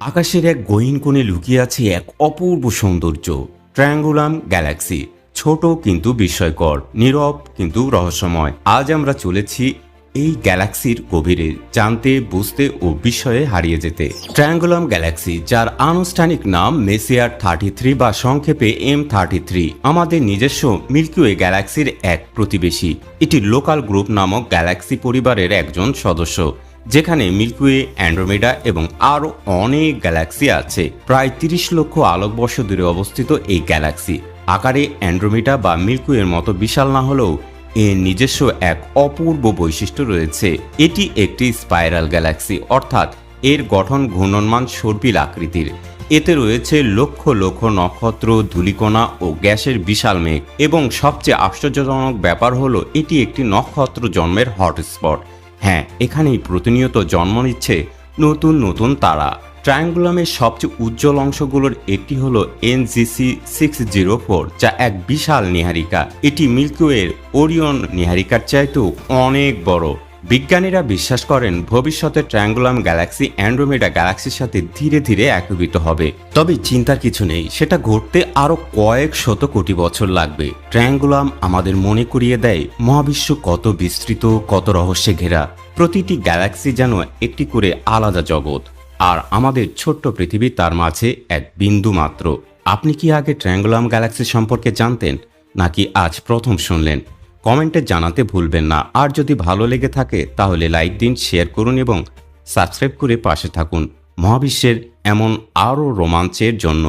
আকাশের এক গহীন কোণে লুকিয়ে আছে এক অপূর্ব সৌন্দর্য ট্রায়াঙ্গুলাম গ্যালাক্সি ছোট কিন্তু বিস্ময়কর, নীরব কিন্তু রহস্যময়। আজ আমরা চলেছি এই গ্যালাক্সির গভীরে জানতে, বুঝতে ও বিস্ময়ে হারিয়ে যেতে। ট্রায়াঙ্গুলাম গ্যালাক্সি যার আনুষ্ঠানিক নাম মেসিয়ার থার্টি থ্রি বা সংক্ষেপে এম থার্টি থ্রি আমাদের নিজস্ব মিল্কিওয়ে গ্যালাক্সির এক প্রতিবেশী। এটি লোকাল গ্রুপ নামক গ্যালাক্সি পরিবারের একজন সদস্য। যেখানে মিল্কওয়ে অ্যান্ড্রোমেডা এবং আরও অনেক গ্যালাক্সি আছে। প্রায় তিরিশ লক্ষ আলোকবর্ষ দূরে অবস্থিত এই গ্যালাক্সি। আকারে অ্যান্ড্রোমেডা বা মিল্কওয়ের মতো বিশাল না হলেও এর নিজস্ব এক অপূর্ব বৈশিষ্ট্য রয়েছে। এটি একটি স্পাইরাল গ্যালাক্সি, অর্থাৎ এর গঠন ঘূর্ণনমান সর্পিল আকৃতির। এতে রয়েছে লক্ষ লক্ষ নক্ষত্র, ধূলিকণা ও গ্যাসের বিশাল মেঘ। এবং সবচেয়ে আশ্চর্যজনক ব্যাপার হলো, এটি একটি নক্ষত্র জন্মের হটস্পট। হ্যাঁ এখানেই প্রতিনিয়ত জন্ম নিচ্ছে নতুন নতুন তারা। ট্রায়াঙ্গুলামের সবচেয়ে উজ্জ্বল অংশগুলোর একটি হল এনজিসি সিক্স জিরো ফোর, যা এক বিশাল নিহারিকা। এটি মিল্কওয়ের ওরিয়ন নিহারিকার চাইতেও অনেক বড়। বিজ্ঞানীরা বিশ্বাস করেন ভবিষ্যতে ট্রায়াঙ্গুলাম গ্যালাক্সি অ্যান্ড্রোমেডা গ্যালাক্সির সাথে ধীরে ধীরে একীভূত হবে। তবে চিন্তার কিছু নেই, সেটা ঘটতে আরও কয়েক শত কোটি বছর লাগবে। ট্রায়াঙ্গুলাম আমাদের মনে করিয়ে দেয় মহাবিশ্ব কত বিস্তৃত, কত রহস্যে ঘেরা। প্রতিটি গ্যালাক্সি যেন একটি করে আলাদা জগৎ। আর আমাদের ছোট্ট পৃথিবী তার মাঝে এক বিন্দু মাত্র। আপনি কি আগে ট্রায়াঙ্গুলাম গ্যালাক্সি সম্পর্কে জানতেন, নাকি আজ প্রথম শুনলেন? কমেন্টে জানাতে ভুলবেন না। আর যদি ভালো লেগে থাকে, তাহলে লাইক দিন, শেয়ার করুন এবং সাবস্ক্রাইব করে পাশে থাকুন। মহাবিশ্বের এমন আরও রোমাঞ্চের জন্য।